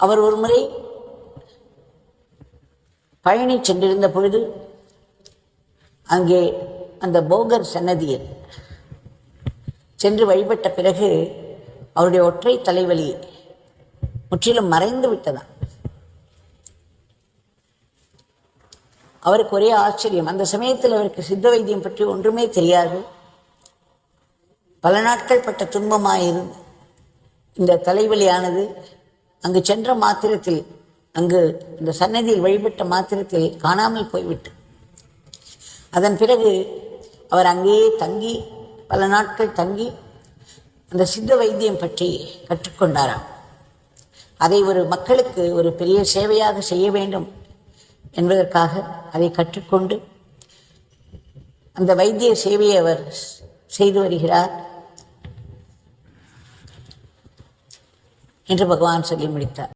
அவர் ஒரு முறை பழனி சென்றிருந்த பொழுது அங்கே அந்த போகர் சன்னதியில் சென்று வழிபட்ட பிறகு அவருடைய ஒற்றை தலைவலி முற்றிலும் மறைந்து விட்டதாம் அவருக்கு ஒரே ஆச்சரியம். அந்த சமயத்தில் அவருக்கு சித்த வைத்தியம் பற்றி ஒன்றுமே தெரியாது. பல நாட்கள் பட்ட துன்பமாயிருந்து இந்த தலைவலியானது அங்கு சென்ற மாத்திரத்தில் அங்கு இந்த சன்னதியில் வழிபட்ட மாத்திரத்தில் காணாமல் போய்விட்டு. அதன் பிறகு அவர் அங்கேயே தங்கி பல நாட்கள் தங்கி அந்த சித்த வைத்தியம் பற்றி கற்றுக்கொண்டாராம். அதை ஒரு மக்களுக்கு ஒரு பெரிய சேவையாக செய்ய வேண்டும் என்பதற்காக அதை கற்றுக்கொண்டு அந்த வைத்திய சேவையை அவர் செய்து வருகிறார். என்று பகவான் சொல்லி முடித்தார்.